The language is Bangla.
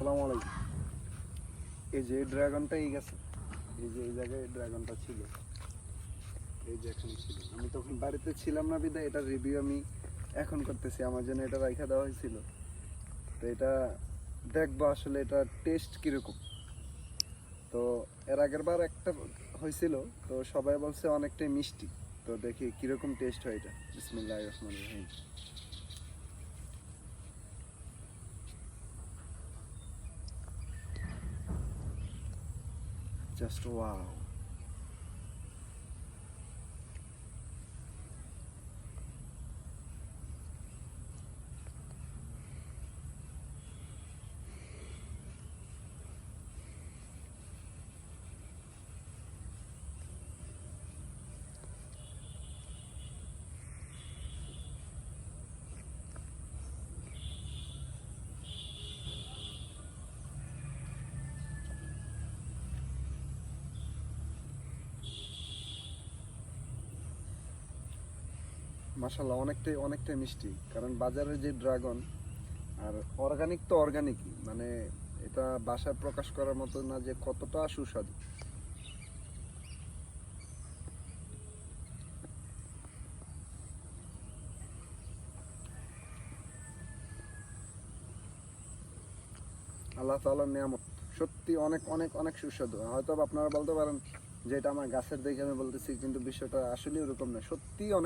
আসসালামু আলাইকুম। এই যে ড্রাগনটা এই গেছে। এই যে এই জায়গায় ড্রাগনটা ছিল। এই যে এখানে ছিল। আমি তখন বাড়িতে ছিলাম না বিদায়, এটা রিভিউ আমি এখন করতেছি। আমার জন্য এটা রাখা দেওয়া হয়েছিল। তো এটা দেখব আসলে এটা টেস্ট কীরকম। তো এর আগের বার একটা হয়েছিল, তো সবাই বলছে অনেকটাই মিষ্টি। তো দেখি কীরকম টেস্ট হয় এটা। বিসমিল্লাহ রহমান রহিম। Just wow. মাসাল্লাহ অনেকটাই অনেকটাই মিষ্টি। কারণ বাজারে যে ড্রাগন, আর অর্গানিক তো অর্গানিকই মানে এটা বাসায় প্রকাশ করার মতো না যে কতটা সুস্বাদু। আল্লাহ তাআলার নিয়ামত। সত্যি অনেক অনেক অনেক সুস্বাদু। হয়তো আপনারা বলতে পারেন যে এটা আমার গাছের দেখে আমি বলতেছি, কিন্তু বিষয়টা আসলে ওরকম না। সত্যি অনেক